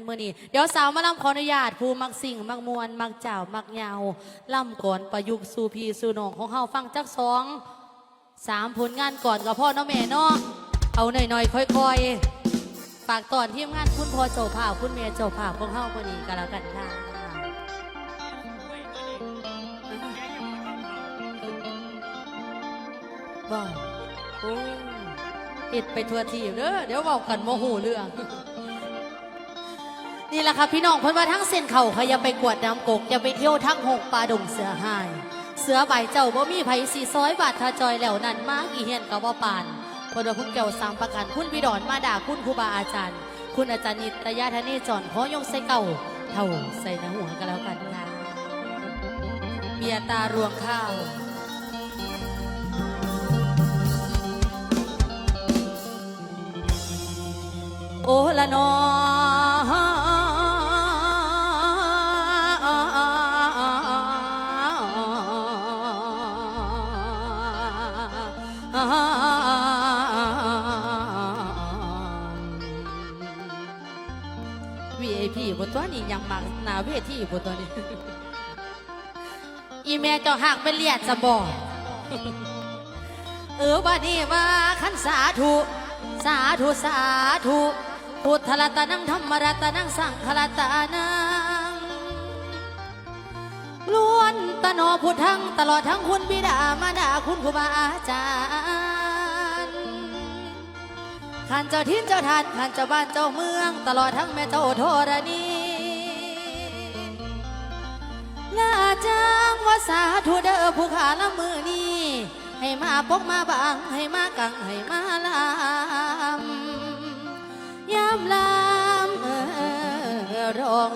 านมือนี้เดี๋ยวสาวมาล่ำขออนุญาตผู้มักสิ่งมักมวลมักเจ้ามักยาวล่ำก่อนประยุกต์สู่พีสู่น้องของเฮาฟังจักสองสามผลงานก่อนกับพ่อน้องแม่เนาะเอาหน่อยๆค่อยๆฝากตอนทีมงานคุณพ่อเจ้าภาพคุณแม่เจ้าภาพของเฮาคนนี้ก็แล้วกันค่ะว้าวโอ้อิดไปทัวทีเด้อเดี๋ยวเว้ากันโมโหเรื่อง นี่แหละค่ะพี่น้องเพิ่นว่าทั้งเส้นเข่าเขาอย่าไปกวดน้ำกกอย่าไปเที่ยวทั้งหกปลาดงเสือหาย เสือใบเจ้าบ่มีไผสีซอยบาดทาจอยแล้วนั่นมากอีเฮียนกับว่าปานเพอดคุณแก้วสามประกันคุณพี่ดอนมาด่าคุณครูบาอาจารย์ คุณอาจารย์นิตยาธเนจรขอยกใส่เก่าเท่าใส่ในหัวกันแล้วกันค่ะเบียตารวงข้าวโอ้ละนอ ตัวนี้ยังมักหนาเวทีบนตัวนี้ อีแม่เจ้าหากเป็นเลียดจะบอกเออบัดนี้ว่าขันสาธุสาธุสาธุพุทธรัตนังธรรมรัตนังสังฆรัตนังล้วนตโนพุทธังตลอดทั้งคุณบิดามารดาคุณครูบาอาจารย์ขันเจ้าทินเจ้าทานขันเจ้าบ้านเจ้าเมือง ตลอดทั้งแม่เจ้าโทรณี สาธุเด้อผู้ขาละมือนี้ให้มาปกมาบังให้มากังให้มาลามยามลามร้อง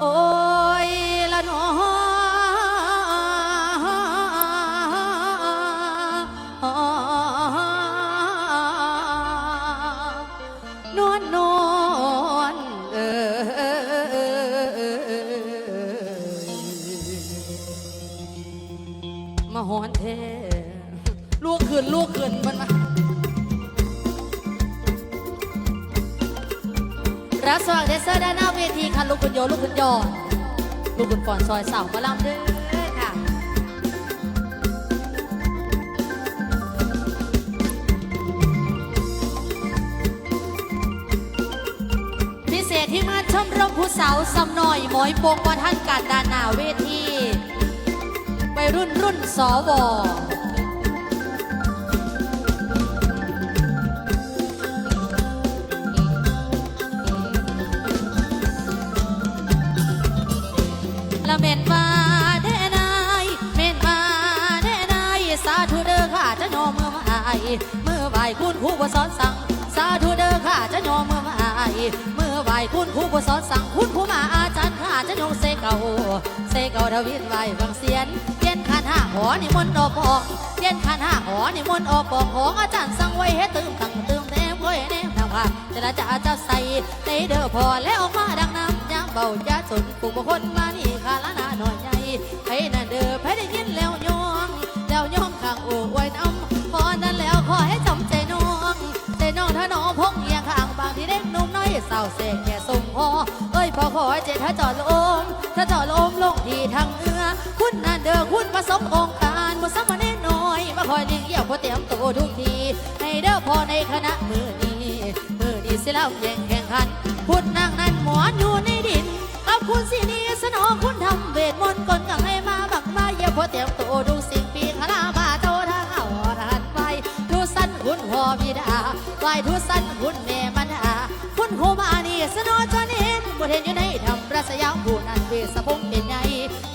โอ้ยละน้อ รักสว่างเดซเซอร์ด้านหน้าเวทีค่ะลูกคุณโยลูกคุณยอดลูกคุณฟอนซอยเสามาลำเด้อค่ะพิเศษที่มาชมรมผู้สาวสำหน่อยหมอยปงว่าท่านการดานหนาเวทีวัยรุ่นรุ่นสว ม็นมาแด่นายเม็นมาแด่นายสาธุเด้อข้าจะยอมเมื่อไหวเมื่อไหวคุณครูบ่สอนสั่ง สาธุเด้อข้าจะยอมเมื่อไหวเมื่อไหวคุณครูบ่สอนสั่งคุณครูมาอาจารย์ข้าจะยงเสกเก่าเสกเก่าทวินไหวฟังเสียนเรียนขันห้าหอนิมนต์ออกปอกเรียนขันห้าหอนิมนต์ออกปอกของอาจารย์สั่งไว้ให้ตื่มตั้งตื่มแนมไว้แนมนำว่าจะละจะจะใส่ในเด้อพอแล้วออกมาดังน้ำยามเบาจะสนกูบ่คนมานี่ ละนาหน่อยใหญ่ให้นั่นเด้อให้ได้ยินแล้วยองแล้วยองข้างโอ้ไว้น้ำพอนั้นแล้วขอให้จำใจน้องใจน้องถ้าน้องพงเอียงข้างบางที่เด็กหนุ่มน้อยสาวเสกแค่ส่งพอเอ้ยพอขอเจถ้าจอดลมถ้าจอดลมลงที่ทางเอื้อคุณนั่นเด้อคุณประสมองค์การบ่สามเณรน้อยมาคอยเลี้ยงเยี่ยวพอเตรียมตัวทุกทีให้เด้อพอในคณะมือนี้มือนี้สิเล่าแย่งแข่งขันพุทธนางนั้นหมอนอยู่ในดิน คุณสินีสนองคุณทำเวทมนต์กลกังให้มาบักมาเยี่ยวพอเตรียมตัวดูสิ่งปีคณะบาโตทางเอาทานไปทุสันคุณพ่อบิดาไหวทุสันคุณแม่มันดาคุณครูบานีสนอจนเห็นบทเห็นอยู่ในธรรมรัศยาผู้นั้นเวสพงเป็นไง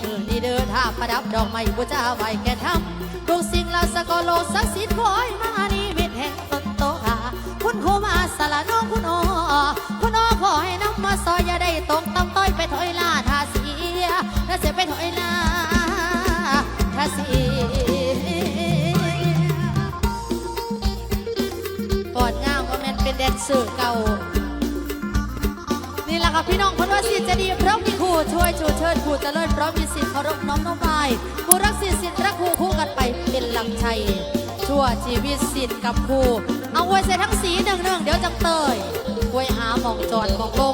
มือนี้เดินทางประดับดอกไม้บูชาไหวแก่ทำทุกสิ่งลาสกโลศักสิทธิ์คอยมานีมิตรแห่งตนโตหาคุณครูมาสละน้องคุณโอคุณโอขอให้น้ำมาซอยอย่าได้ตกต่ำ ถ้าเสียไปถอยลาทาเสียปอดงามว่าแม่นเป็นแดนเซอร์เก่า นี่แหละค่ะพี่น้องคนว่าสิทธิ์จะดีเพราะมีครูช่วยชูเชิญครูจะเจริญเพราะมีสิทธิ์เคารพน้อมน้อมไปผู้รักสิทธิ์สิทธิ์รักครูคู่กันไปเป็นลำชัยชั่วชีวิตสิทธิ์กับครูเอาไว้ใส่ทั้งสีหนึ่งหนึ่งเดี๋ยวจังเตยไว้หาหมองจอดหมองลง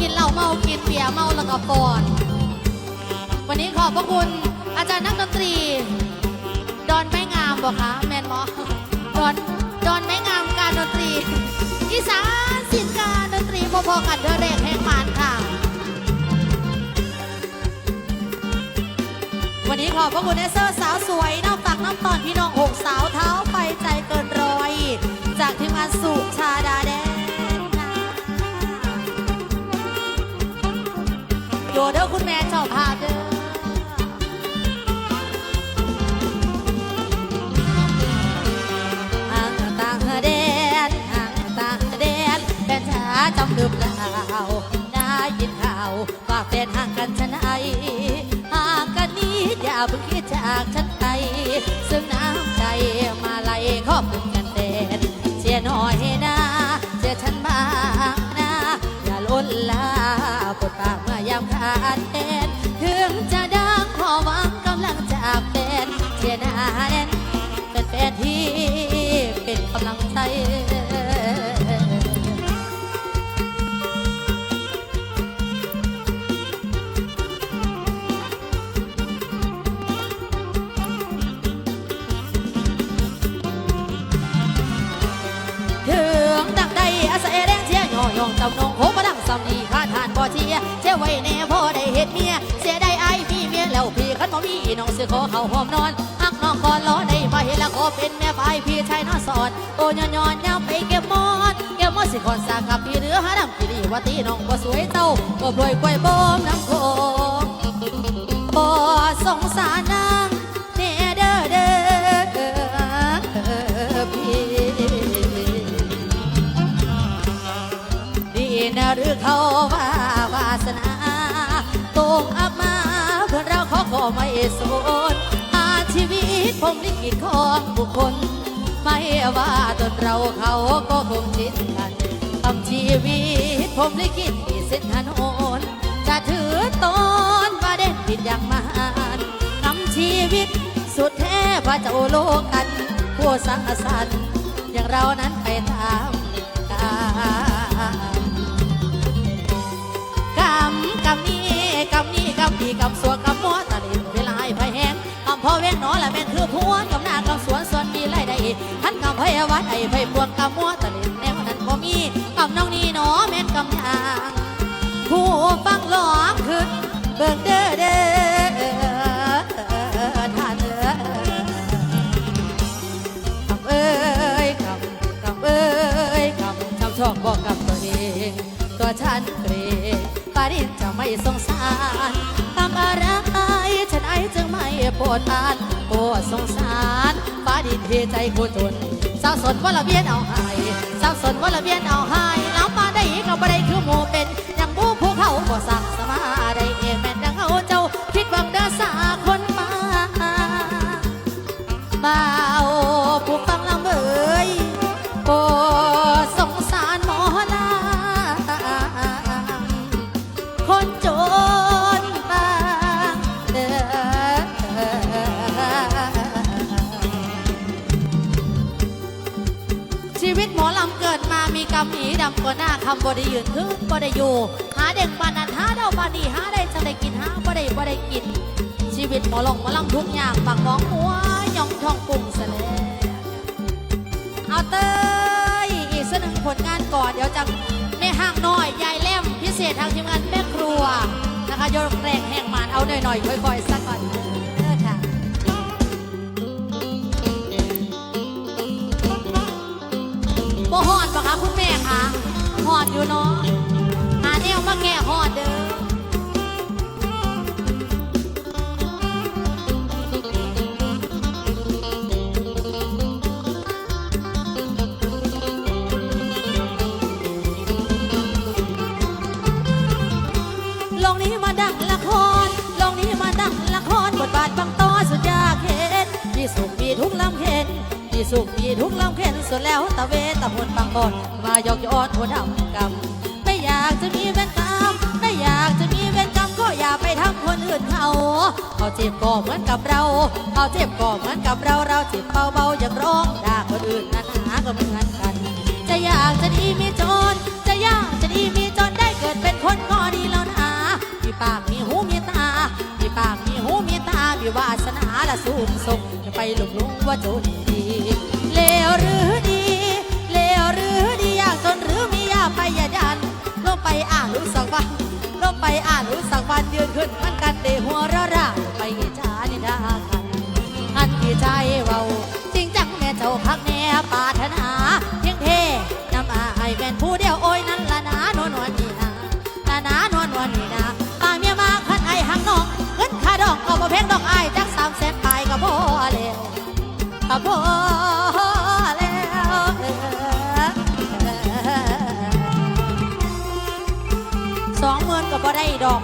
กินเหล้าเมากินเบียร์เมาแล้วก็ปอนวันนี้ขอบพระคุณอาจารย์นักดนตรี ดอนไม้งามบอกคะแมนมอดอนดอนไม้งามการดนตรีอีสานสินการดนตรีพอๆกันเธอเรกแห่งมานค่ะ วันนี้ขอบพระคุณเอสเซอร์สาวสวยน้ำตักน้ำตอนพี่น้องหกสาว แฟนห่ากฉันไอหางกันนี้อย่าเพิ่งคิดจากฉันไปซึ่งน้ำใจมาไหลขอบคุณกันแดนเชียหน่อยนะเชียฉันบ้างนะอย่าล้นลาปวดปากเมื่อยามขาดแดนถึงจะดังขอหวังกำลังจากแฟนเชียหน้าแน่นเป็น ขอเข้าห้อมนอนหักน้องก่อนล้อได้มาเห็นแล้วขอเป็นแม่พายพี่ชายน้อสอนโตย้อนย้อนยามไปเก็บมอดเก็บมอดสิคนสากับพี่เรือหาดำพี่ดีว่าตีน้องบ่สวยเต้าก็รวยกล้วยบ่มน้ำโขงบ่สงสารนางแน่เด้อเด้อพี่ดีนะหรือเขาว่าวาสนาตกอับมาเพื่อนเราเขาก็ไม่สนอาชี ผมลิขิตของบุคคล ไม่ว่าตนเราเขาก็คงชินกันทำชีวิตผมลิขิตที่เส้นถนนจะถือตนว่าเด่นผิดอย่างมหันต์นำชีวิตสุดแท้พระเจ้าโลกันผู้สร้างสรรอย่างเรานั้นไปตามกาลกำกำนี้กำนี้กำพี่กำสวนกำมัวต ไอ้ไผพวงกำมัวตะเลินแนวนั้นบ่มีกำน้องนี่หนอแม่นกำยางผู้ฟังร้องขึ้นเบิ่งเด้อเด้อท่านเอ้ยคำเอ้ยคำคำเอ้ยคำชาวชอกบอกกับตัวเองตัวฉันเกรงปารินจะไม่สงสารทำอะไรฉันไอจึงไม่โปรดทานโปรดสงสารฟ้าดินเทใจกูจนาวสนว่าละเบียนเอาใหายสาวสนว่าละเบียนเอาใหายแล้วมาได้อีกเอาไปได้คือหมูเป็น ดมามีกรรมหนีดำกว่าหน้าคำบ่ได้ยืนขึ้นบ่ได้อยู่ หาเด็กปานนั้นหาเดาปานนี้หาได้จะได้กินหาบ่ได้บ่ได้กิน ชีวิตหมอลงหมอลำทุกอย่างปากมองหัวย่องท้องปุ่งเสลเอาเตยอีกสักหนึ่งผลงานก่อนเดี๋ยวจะแม่ห้างน้อยยายเล่มพิเศษทางทีมงานแม่ครัวนะคะยกแรงแห่งมานเอาหน่อยๆค่อยๆสักก่อน บ่ฮอดปะคะคุณแม่คะฮอดอยู่เนาะหาแนวมาแก้ฮอดเด้อลงนี้มาดังละครลงนี้มาดังละครบทบาทบางตอนสุดยากเห็นมีสุขมีทุกลำเข็นสุดแล้วตะเวตะพน บางบอนมายอกยอนหัวดำกำไม่อยากจะมีเวรกรรมไม่อยากจะมีเวรกรรมก็อย่าไปทำคนอื่นเขาเขาเจ็บก็เหมือนกับเราเขาเจ็บก็เหมือนกับเราเราเจ็บเบาๆอย่าร้องด่าคนอื่นนั้นหาก็เหมือนกัน จะอยากจะดีมีจนจะอยากจะดีมีจนได้เกิดเป็นคนก็ดีแล้วนะมีปากมีหูมีตามีปากมีหูมีตามีวาสนาละสูงส่งไปหลงลุงว่าจนดี อ่านรู้สักวันลงไปอ่านรู้สักวันยืนขึ้นมันกันเดหัวเราะ นก็บ่ได้ดอก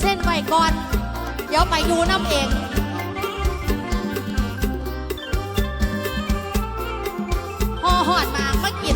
เช่นไว้ก่อน เดี๋ยวไปอยู่น้ำเองห่อหอดมาไม่อกี้